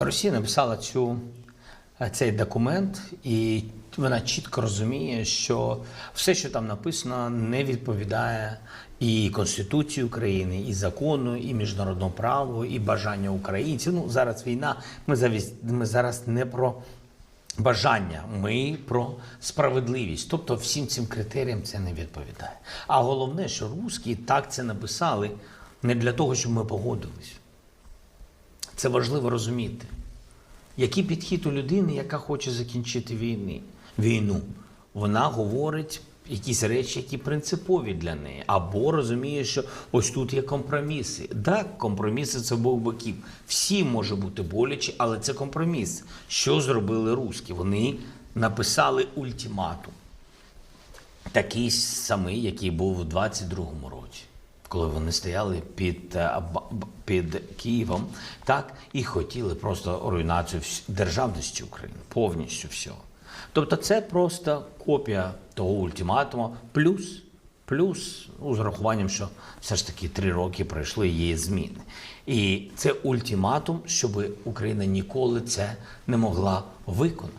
Росія написала цю, е, цей документ, і вона чітко розуміє, що все, що там написано, не відповідає і Конституції України, і закону, і міжнародному праву, і бажання українців. Ну зараз війна. Ми завіс- ми зараз не про бажання, ми про справедливість. Тобто всім цим критеріям це не відповідає. А головне, що русські так це написали не для того, щоб ми погодились. Це важливо розуміти. Який підхід у людини, яка хоче закінчити війни, війну? Вона говорить якісь речі, які принципові для неї, або розуміє, що ось тут є компроміси. Так, компроміси це обох боків. Всім може бути боляче, але це компроміс. Що зробили русські? Вони написали ультиматум такий самий, який був у 22-му році, коли вони стояли під, е, під Києвом, так і хотіли просто руйнацію державності України, повністю всього. Тобто, це просто копія того ультиматуму, плюс, плюс ну, з урахуванням, що все ж таки три роки пройшли її зміни. І це ультиматум, щоб Україна ніколи це не могла виконати.